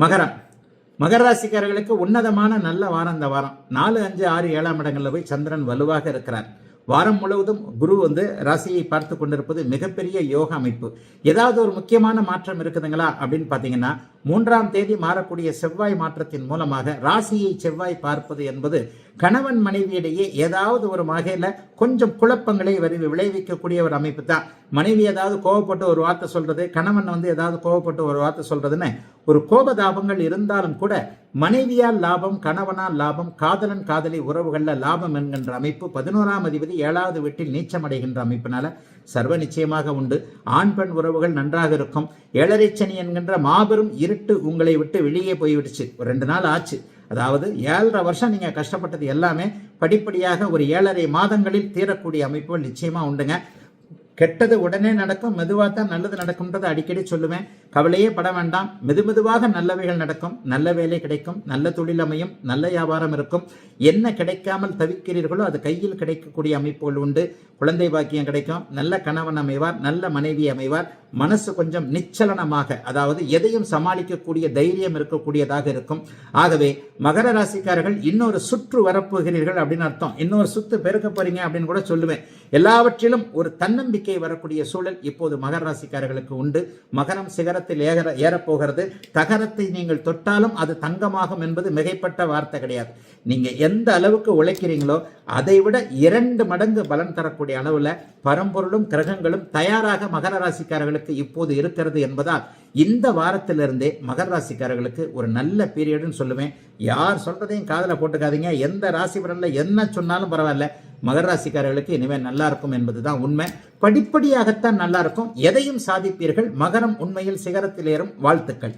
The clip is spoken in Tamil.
மகரம். மகர ராசிக்காரர்களுக்கு உன்னதமான நல்ல வாரம் இந்த வாரம். நாலு அஞ்சு ஆறு ஏழாம் இடங்களில் போய் சந்திரன் வலுவாக இருக்கிறார். வாரம் முழுவதும் குரு வந்து ராசியை பார்த்து கொண்டிருப்பது மிகப்பெரிய யோக அமைப்பு. ஏதாவது ஒரு முக்கியமான மாற்றம் இருக்குதுங்களா அப்படின்னு பார்த்தீங்கன்னா மூன்றாம் தேதி மாறக்கூடிய செவ்வாய் மாற்றத்தின் மூலமாக ராசியை செவ்வாய் பார்ப்பது என்பது கணவன் மனைவியிடையே ஏதாவது ஒரு வகையில் கொஞ்சம் குழப்பங்களை வரி விளைவிக்கக்கூடிய ஒரு அமைப்பு தான். மனைவி ஏதாவது கோவப்பட்டு ஒரு வார்த்தை சொல்றது கணவன் வந்து ஏதாவது கோவப்பட்டு ஒரு வார்த்தை சொல்றதுன்னு ஒரு கோபதாபங்கள் இருந்தாலும் கூட மனைவியால் லாபம் கணவனால் லாபம் காதலன் காதலி உறவுகளில் லாபம் என்கின்ற அமைப்பு பதினோராம் அதிபதி ஏழாவது வீட்டில் நீச்சமடைகின்ற அமைப்பினால சர்வ நிச்சயமாக உண்டு. ஆண் பெண் உறவுகள் நன்றாக இருக்கும். ஏழரை சனி என்கின்ற மாபெரும் இரு இருட்டு உங்களை விட்டு வெளியே போய்விடுச்சு ஒரு ரெண்டு நாள் ஆச்சு. அதாவது ஏழரை வருஷம் நீங்கள் கஷ்டப்பட்டது எல்லாமே படிப்படியாக ஒரு ஏழரை மாதங்களில் தீரக்கூடிய அமைப்புகள் நிச்சயமாக உண்டுங்க. கெட்டது உடனே நடக்கும் மெதுவாக தான் நல்லது நடக்கும்ன்றதை அடிக்கடி சொல்லுவேன். கவலையே பட வேண்டாம். மெது மெதுவாக நல்லவைகள் நடக்கும். நல்ல வேலை கிடைக்கும். நல்ல தொழில் அமையும். நல்ல வியாபாரம் இருக்கும். என்ன கிடைக்காமல் தவிக்கிறீர்களோ அது கையில் கிடைக்கக்கூடிய அமைப்புகள் உண்டு. குழந்தை பாக்கியம் கிடைக்கும். நல்ல கணவன் அமைவார். நல்ல மனைவி அமைவார். மனசு கொஞ்சம் நிச்சலனமாக அதாவது எதையும் சமாளிக்கக்கூடிய தைரியம் இருக்கக்கூடியதாக இருக்கும். ஆகவே மகர ராசிக்காரர்கள் இன்னொரு சுற்று வரப்போகிறீர்கள் அப்படின்னு அர்த்தம். இன்னொரு சுத்து பெருக்க போறீங்க அப்படின்னு கூட சொல்லுவேன். எல்லாவற்றிலும் ஒரு தன்னம்பிக்கை வரக்கூடிய சூழல் இப்போது மகர ராசிக்காரர்களுக்கு உண்டு. மகரம் சிகரத்தில் ஏற ஏறப்போகிறது. தகரத்தை நீங்கள் தொட்டாலும் அது தங்கமாகும் என்பது மிகைப்பட்ட வார்த்தை கிடையாது. நீங்க எந்த அளவுக்கு உழைக்கிறீங்களோ அதை விட இரண்டு மடங்கு பலன் தரக்கூடிய அளவில் பரம்பொருளும் கிரகங்களும் தயாராக மகர ராசிக்காரர்களுக்கு இப்போது இருக்கிறது என்பதால் இந்த வாரத்திலிருந்தே மகர ராசிக்காரர்களுக்கு ஒரு நல்ல பீரியட்னு சொல்லுவேன். யார் சொல்றதையும் காதில் போட்டுக்காதீங்க. எந்த ராசி பலனில் என்ன சொன்னாலும் பரவாயில்ல. மகர ராசிக்காரர்களுக்கு இனிமேல் நல்லா இருக்கும் என்பதுதான் உண்மை. படிப்படியாகத்தான் நல்லா இருக்கும். எதையும் சாதிப்பீர்கள். மகரம் உண்மையில் சிகரத்தில் ஏறும் வாழ்த்துக்கள்.